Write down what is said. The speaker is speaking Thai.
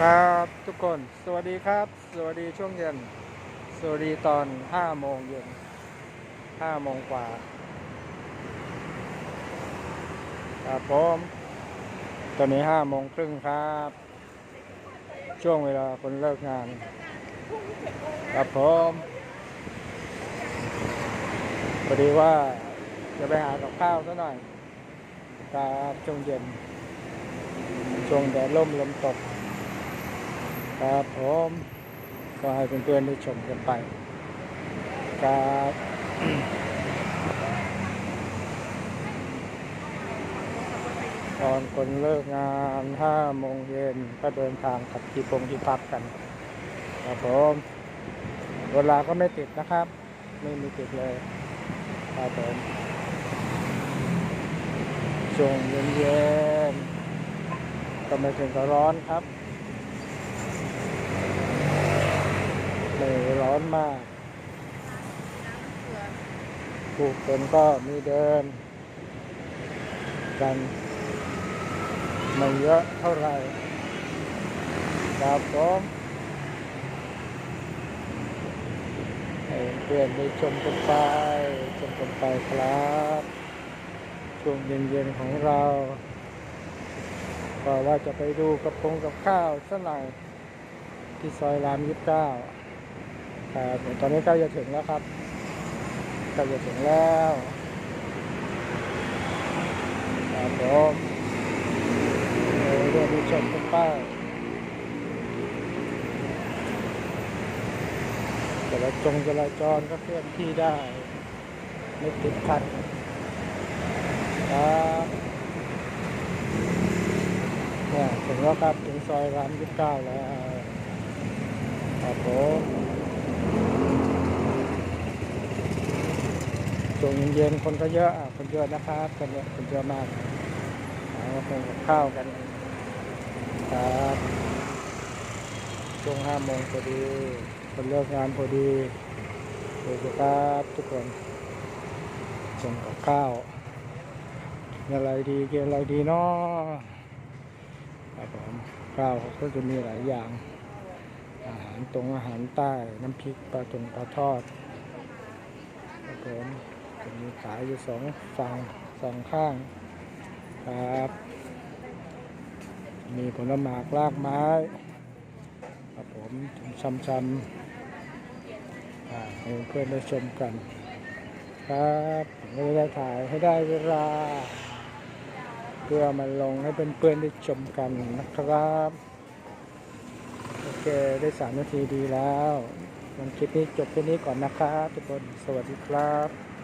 ครับทุกคนสวัสดีครับ สวัสดีช่วงเย็น สวัสดีตอน5โมงเย็น5โมงกว่าครับผมตอนนี้5โมงครึ่งครับ ช่วงเวลาคนเลิกงาน ครับผมพอดีว่าจะไปหากับข้าวซะหน่อยครับช่วงเย็นช่วงแดดร่มลมตก ครับผมก็ให้เพื่อนๆได้ชมกันไปครับตอนคนเลิกงาน5โมงเย็นก็เดินทางกับที่พงที่พักกัน ครับผมเวลาก็ไม่ติดนะครับ ไม่มีติดเลยครับผมช่วงเย็นๆก็ไม่ถึงกับร้อนครับ ไม่ร้อนมากผู้คนก็มีเดิน กันไม่เยอะเท่าไหร่ครับผมเพื่อนได้ชมกันไป ชมกันไปครับ ช่วงเย็นๆของเราก็ว่าจะไปดูกระพงกับข้าวสักหน่อยที่ซอยรามยี่สิบเก้า ครับตอนนี้ใกล้จะถึงแล้วครับใกล้จะถึงแล้วครับผมเดี๋ยวดูชมกันป้ายจราจงจราจรก็เคลื่อนที่ได้ ไม่ติดขัดครับเนี่ยถึงแล้วครับถึงซอยรามยี่สิบเก้าแล้วครับผม วงเย็นๆคนก็เยอะคนเยอะนะครับคนเยอะคนเยอะมากหาคนกับข้าวกันครับช่วงห้าโมงพอดีคนเลิกงานพอดีสวัสดีครับทุกคนส่งกับข้าวกินอะไรดีกินอะไรดีเนาะครับผมข้าวก็จะมีหลายอย่าง อาหารตรงอาหารใต้น้ำพริกปลาตรงปลาทอดครับผม มีขายอยู่สองฝั่งสองข้างครับ มีผลไม้รากไม้ครับผมชำชำอ่าให้เพื่อนได้ชมกัน ครับผมก็จะได้ถ่ายให้ได้เวลา เพื่อมาลงให้เพื่อนๆได้ชมกันนะครับ โอเคได้สามนาทีดีแล้วลงคลิปนี้จบแค่นี้ก่อนนะครับทุกคน สวัสดีครับ